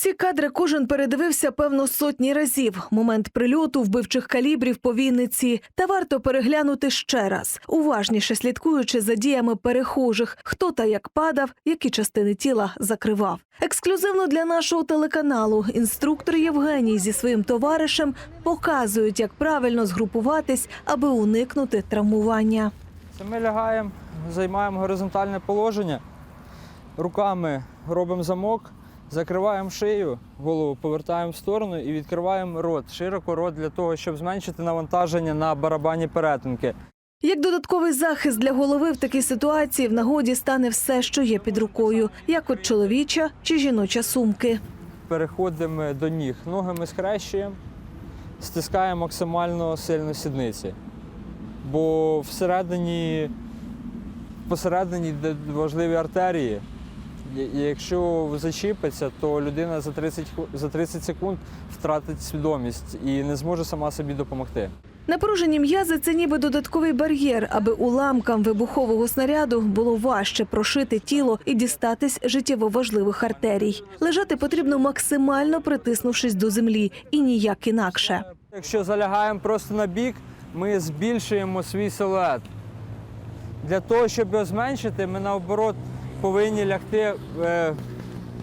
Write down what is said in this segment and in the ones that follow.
Ці кадри кожен передивився певно сотні разів. Момент прильоту вбивчих калібрів по Вінниці. Та варто переглянути ще раз, уважніше слідкуючи за діями перехожих, хто та як падав, які частини тіла закривав. Ексклюзивно для нашого телеканалу інструктор Євгеній зі своїм товаришем показують, як правильно згрупуватись, аби уникнути травмування. Ми лягаємо, займаємо горизонтальне положення, руками робимо замок, закриваємо шию, голову повертаємо в сторону і відкриваємо рот, широко рот для того, щоб зменшити навантаження на барабані перетинки. Як додатковий захист для голови в такій ситуації в нагоді стане все, що є під рукою, як от чоловіча чи жіноча сумки. Переходимо до ніг. Ноги ми схрещуємо, стискаємо максимально сильно сідниці. Бо всередині, посередині де важливі артерії. І- Якщо зачіпиться, то людина за 30, ху- за 30 секунд втратить свідомість і не зможе сама собі допомогти. Напружені м'язи це ніби додатковий бар'єр, аби уламкам вибухового снаряду було важче прошити тіло і дістатись життєво важливих артерій. Лежати потрібно максимально притиснувшись до землі, і ніяк інакше. Якщо залягаємо просто на бік, ми збільшуємо свій силует. Для того, щоб його зменшити, ми наоборот повинні лягти е,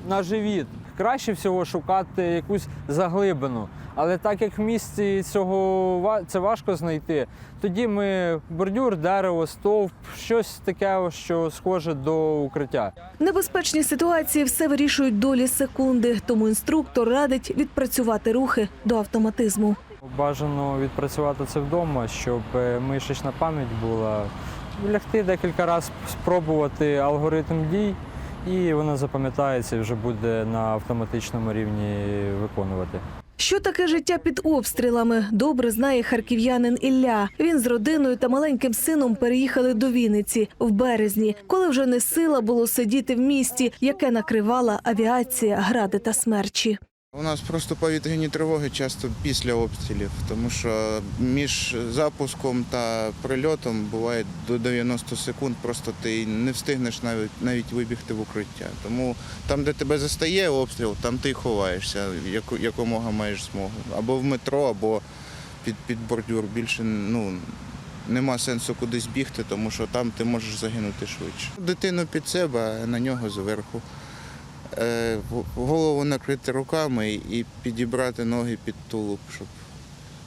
на живіт. Краще всього шукати якусь заглибину. Але так як в місті цього це важко знайти, тоді ми бордюр, дерево, стовп, щось таке, що схоже до укриття. В небезпечній ситуації все вирішують долі секунди, тому інструктор радить відпрацювати рухи до автоматизму. Бажано відпрацювати це вдома, щоб е, мишечна пам'ять була. Лягти декілька разів, спробувати алгоритм дій, і вона запам'ятається і вже буде на автоматичному рівні виконувати. Що таке життя під обстрілами? Добре знає харків'янин Ілля. Він з родиною та маленьким сином переїхали до Вінниці в березні, коли вже не сила було сидіти в місті, яке накривала авіація, гради та смерчі. У нас просто повітряні тривоги часто після обстрілів, тому що між запуском та прильотом буває до 90 секунд, просто ти не встигнеш навіть навіть вибігти в укриття. Тому там, де тебе застає обстріл, там ти ховаєшся, якомога маєш змогу. Або в метро, або під, під бордюр. Більше ну, нема сенсу кудись бігти, тому що там ти можеш загинути швидше. Дитину під себе, а на нього зверху голову накрити руками і підібрати ноги під тулуб, щоб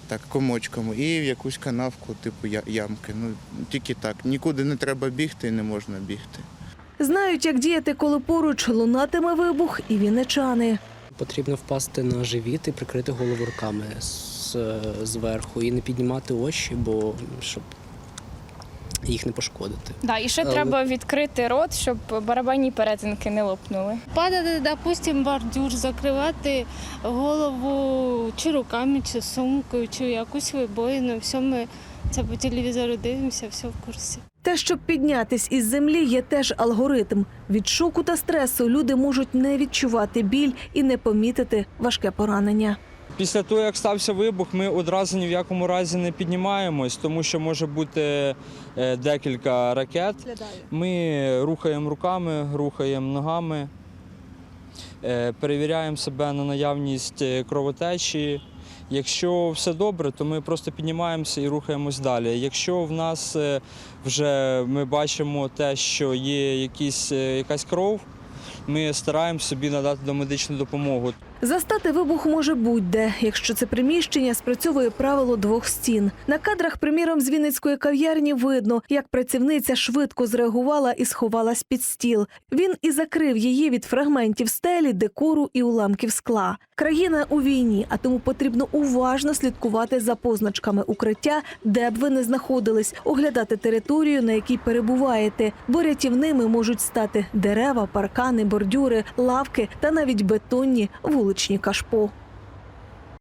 так комочками. І в якусь канавку, типу ямки. Ну тільки так. Нікуди не треба бігти і не можна бігти. Знають, як діяти, коли поруч лунатиме вибух, і вінничани. Потрібно впасти на живіт і прикрити голову руками зверху і не піднімати очі, бо щоб їх не пошкодити. Да, і ще Але- треба відкрити рот, щоб барабанні перетинки не лопнули. Падати, допустим, бордюр, закривати голову чи руками, чи сумкою, чи якусь вибоїну. Все ми це по телевізору дивимося, все в курсі. Те, щоб піднятись із землі, є теж алгоритм. Від шоку та стресу люди можуть не відчувати біль і не помітити важке поранення. Після того, як стався вибух, ми одразу ні в якому разі не піднімаємось, тому що може бути е, декілька ракет. Ми рухаємо руками, рухаємо ногами, е, перевіряємо себе на наявність е, кровотечі. Якщо все добре, то ми просто піднімаємося і рухаємось далі. Якщо в нас вже ми бачимо те, що є якісь, якась кров, ми стараємося собі надати домедичну допомогу. Застати вибух може будь-де, якщо це приміщення спрацьовує правило двох стін. На кадрах, приміром, з Вінницької кав'ярні видно, як працівниця швидко зреагувала і сховалась під стіл. Він і закрив її від фрагментів стелі, декору і уламків скла. Країна у війні, а тому потрібно уважно слідкувати за позначками укриття, де б ви не знаходились, оглядати територію, на якій перебуваєте, бо рятівними можуть стати дерева, паркани, бордюри, лавки та навіть бетонні вуличні кашпо.